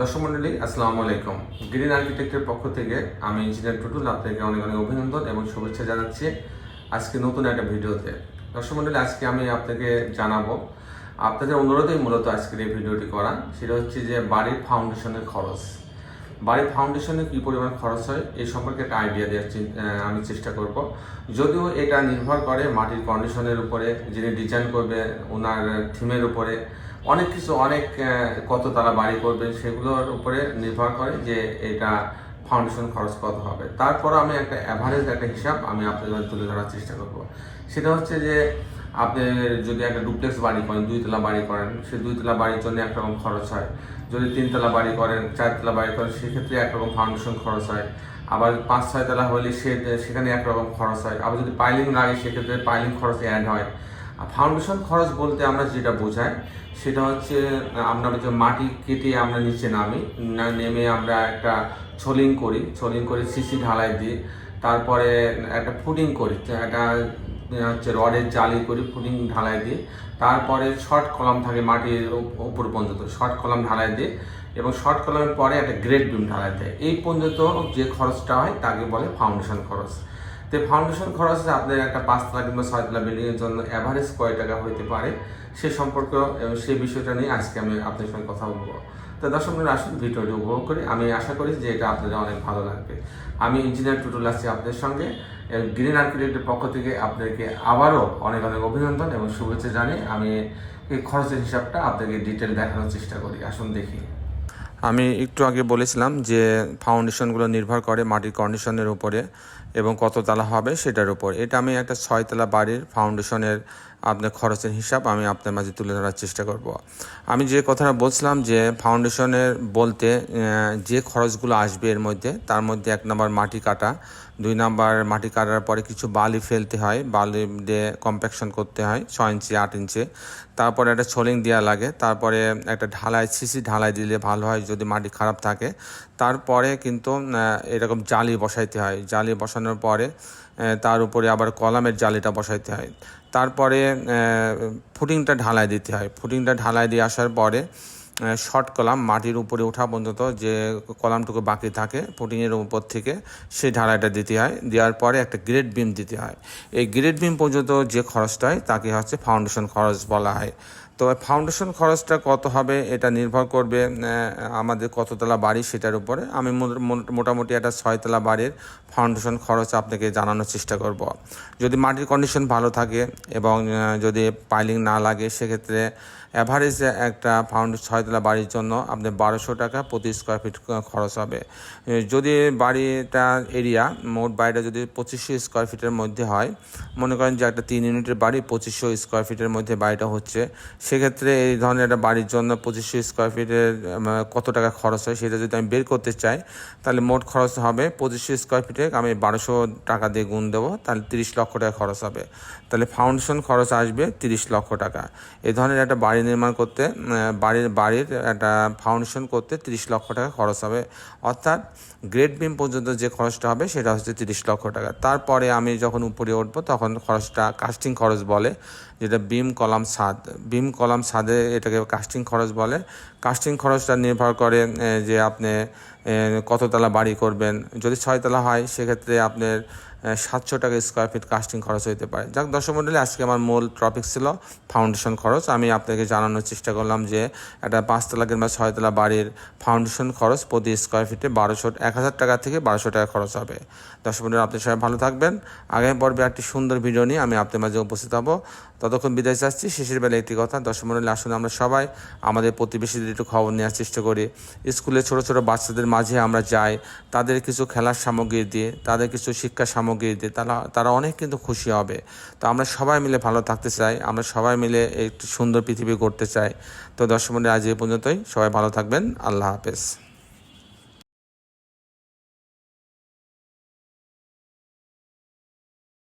দর্শক মন্ডলী, আসসালামু আলাইকুম। গ্রিন আর্কিটেক্টের পক্ষ থেকে আমি ইঞ্জিনিয়ার টুটুল আপনাকে অনেক অনেক অভিনন্দন এবং শুভেচ্ছা জানাচ্ছি আজকে নতুন একটা ভিডিওতে। দর্শক মন্ডলী, আজকে আমি আপনাকে জানাব, আপনাদের অনুরোধেই মূলত আজকের এই ভিডিওটি করা, সেটা হচ্ছে যে বাড়ির ফাউন্ডেশনের খরচ। বাড়ির ফাউন্ডেশনে কী পরিমাণ খরচ হয় এই সম্পর্কে একটা আইডিয়া দেওয়ার আমি চেষ্টা করব। যদিও এটা নির্ভর করে মাটির কন্ডিশনের উপরে, যিনি ডিজাইন করবে, ওনার থিমের উপরে অনেক কিছু, অনেক কত তারা বাড়ি করবেন সেগুলোর উপরে নির্ভর করে যে এটা ফাউন্ডেশন খরচ কত হবে। তারপর আমি একটা অ্যাভারেজ একটা হিসাব আমি আপনাদের তুলে ধরার চেষ্টা করব। সেটা হচ্ছে যে আপনি যদি একটা ডুপ্লেক্স বাড়ি করেন, দুইতলা বাড়ি করেন সেই দুইতলা বাড়ির জন্য একরকম খরচ হয়। যদি তিনতলা বাড়ি করেন, চারতলা বাড়ি করেন, সেক্ষেত্রে একরকম ফাউন্ডেশন খরচ হয়। আবার পাঁচ, ছয়তলা হলে সে, সেখানে একরকম খরচ হয়। আবার যদি পাইলিং লাগে, সেক্ষেত্রে পাইলিং খরচ অ্যাড হয়। ফাউন্ডেশন খরচ বলতে আমরা যেটা বোঝাই, সেটা হচ্ছে আমরা যে মাটি কেটে আমরা নিচে নামি নেমে আমরা একটা ছোলিং করি, ছোলিং করে সিসি ঢালাই দিই তারপরে একটা ফুডিং করি একটা হচ্ছে রডের জালি করি ফুডিং ঢালাই দিই তারপরে শর্ট কলাম থাকে মাটির উপ- উপর পর্যন্ত শর্ট কলাম ঢালাই দিই এবং শর্ট কলামের পরে একটা গ্রেড বিম ঢালাই দেয়। এই পর্যন্ত যে খরচটা হয়, তাকে বলে ফাউন্ডেশন খরচ। তো ফাউন্ডেশন খরচ আপনার একটা পাঁচতলা কিংবা ছয় ছয়তলা বিল্ডিংয়ের জন্য অ্যাভারেজ কয় টাকা হইতে পারে? সে সম্পর্কে এবং সেই বিষয়টা নিয়ে আজকে আমি আপনার সঙ্গে কথা বলব। তো দর্শক বন্ধুরা আসুন ভিডিওটি উপভোগ করি। আমি আশা করি যে এটা আপনাদের অনেক ভালো লাগবে। আমি ইঞ্জিনিয়ার টুটুল আছি আপনাদের সঙ্গে। গ্রিন আর্কিটেক্টের পক্ষ থেকে আপনাকে আবারও অনেক অনেক অভিনন্দন এবং শুভেচ্ছা জানিয়ে আমি এই খরচের হিসাবটা আপনাকে ডিটেল দেখানোর চেষ্টা করি। আসুন দেখি। আমি একটু আগে বলেছিলাম যে ফাউন্ডেশনগুলো নির্ভর করে মাটির কন্ডিশনের উপরে। এবং কত তালা হবে সেটার উপর। এটা আমি একটা ছয়তলা বাড়ির ফাউন্ডেশনের আপনার খরচের হিসাব আমি আপনার মাঝে তুলে ধরার চেষ্টা করব। আমি যে কথাটা বলছিলাম যে ফাউন্ডেশনের বলতে যে খরচগুলো আসবে এর মধ্যে, তার মধ্যে এক নম্বর মাটি কাটা, দুই নাম্বার মাটি কাটার পরে কিছু বালি ফেলতে হয়, বালি দিয়ে কম্প্যাকশন করতে হয়, ছয় ইঞ্চি, আট ইঞ্চি। তারপরে একটা ছোলিং দেওয়া লাগে, তারপরে একটা ঢালাই, সিসি ঢালাই দিলে ভালো হয় যদি মাটি খারাপ থাকে। তারপরে কিন্তু এরকম জালি বসাইতে হয়। জালি বসানোর পরে তার উপরে আবার কলামের জালিটা বসাইতে হয়। তারপরে ফুটিংটা ঢালাই দিতে হয়। ফুটিংটা ঢালাই দিয়ে আসার পরে শর্ট কলাম মাটির উপরে ওঠা পর্যন্ত যে কলামটুকু বাকি থাকে ফুটিংয়ের উপর থেকে, সেই ঢালাইটা দিতে হয়। দেওয়ার পরে একটা গ্রেড বিম দিতে হয়। এই গ্রেড বিম পর্যন্ত যে খরচটা হয়, তাকে হচ্ছে ফাউন্ডেশন খরচ বলা হয়। তো ফাউন্ডেশন খরচটা কত হবে এটা নির্ভর করবে আমাদের কততলা বাড়ি সেটার উপরে। আমি মোটামুটি একটা ছয়তলা বাড়ির ফাউন্ডেশন খরচ আপনাকে জানানোর চেষ্টা করব। যদি মাটির কন্ডিশন ভালো থাকে এবং যদি পাইলিং না লাগে, সেক্ষেত্রে অ্যাভারেজ একটা ফাউন্ড ছয়তলা বাড়ির জন্য আপনি বারোশো টাকা প্রতি স্কোয়ার ফিট খরচ হবে। যদি বাড়িটা এরিয়া মোট বাড়িটা যদি পঁচিশশো স্কোয়ার ফিটের মধ্যে হয়, মনে করেন যে একটা তিন ইউনিটের বাড়ি পঁচিশশো স্কোয়ার ফিটের মধ্যে বাড়িটা হচ্ছে সেক্ষেত্রে এই ধরনের একটা বাড়ির জন্য পঁচিশশো স্কোয়ার ফিটের কত টাকা খরচ হয় সেটা যদি আমি বের করতে চাই, তাহলে মোট খরচ হবে পঁচিশশো স্কোয়ার ফিটে আমি বারোশো টাকা দিয়ে গুণ দেবো, তাহলে তিরিশ লক্ষ টাকা খরচ হবে। তাহলে ফাউন্ডেশন খরচ আসবে তিরিশ লক্ষ টাকা। এই ধরনের একটা বাড়ি নির্মাণ করতে বাড়ির বাড়ির একটা ফাউন্ডেশন করতে তিরিশ লক্ষ টাকা খরচ হবে। অর্থাৎ গ্রেড বিম পর্যন্ত যে খরচটা হবে সেটা হচ্ছে তিরিশ লক্ষ টাকা। তারপরে আমি যখন উপরে উঠবো তখন খরচটা কাস্টিং খরচ বলে, যেটা বিম কলাম ছাদ। বিম কলাম ছাদে এটাকে কাস্টিং খরচ বলে। কাস্টিং খরচটা নির্ভর করে যে আপনি কত কততলা বাড়ি করবেন। যদি ছয়তলা হয়, সেক্ষেত্রে আপনার সাতশো টাকা স্কোয়ার ফিট কাস্টিং খরচ হতে পারে। যাক, দর্শক মণ্ডলী আজকে আমার মূল টপিক ছিল ফাউন্ডেশন খরচ। আমি আপনাকে জানানোর চেষ্টা করলাম যে একটা পাঁচতলা কিংবা ছয়তলা বাড়ির ফাউন্ডেশন খরচ প্রতি স্কোয়ার ফিটে বারোশো এক হাজার টাকা থেকে বারোশো টাকা খরচ হবে। দর্শক মণ্ডলী আপনি সবাই ভালো থাকবেন। আগামী পর্বে একটি সুন্দর ভিডিও নিয়ে আমি আপনার মাঝে উপস্থিত হব। ততক্ষণ বিদায় চাচ্ছি। শেষের বেলা একটি কথা, দর্শক মণ্ডলী আসলে আমরা সবাই আমাদের প্রতিবেশীদের একটু খবর নেওয়ার চেষ্টা করি। স্কুলে ছোট ছোট বাচ্চাদের মাঝে আমরা যাই, তাদের কিছু খেলার সামগ্রী দিয়ে, তাদের কিছু শিক্ষা সামগ্রী দিয়ে তারা তারা অনেক কিন্তু খুশি হবে। তো আমরা সবাই মিলে ভালো থাকতে চাই, আমরা সবাই মিলে একটি সুন্দর পৃথিবী করতে চাই। তো দর্শক মন্ডলী, আজ এ পর্যন্তই। সবাই ভালো থাকবেন। আল্লাহ হাফেজ।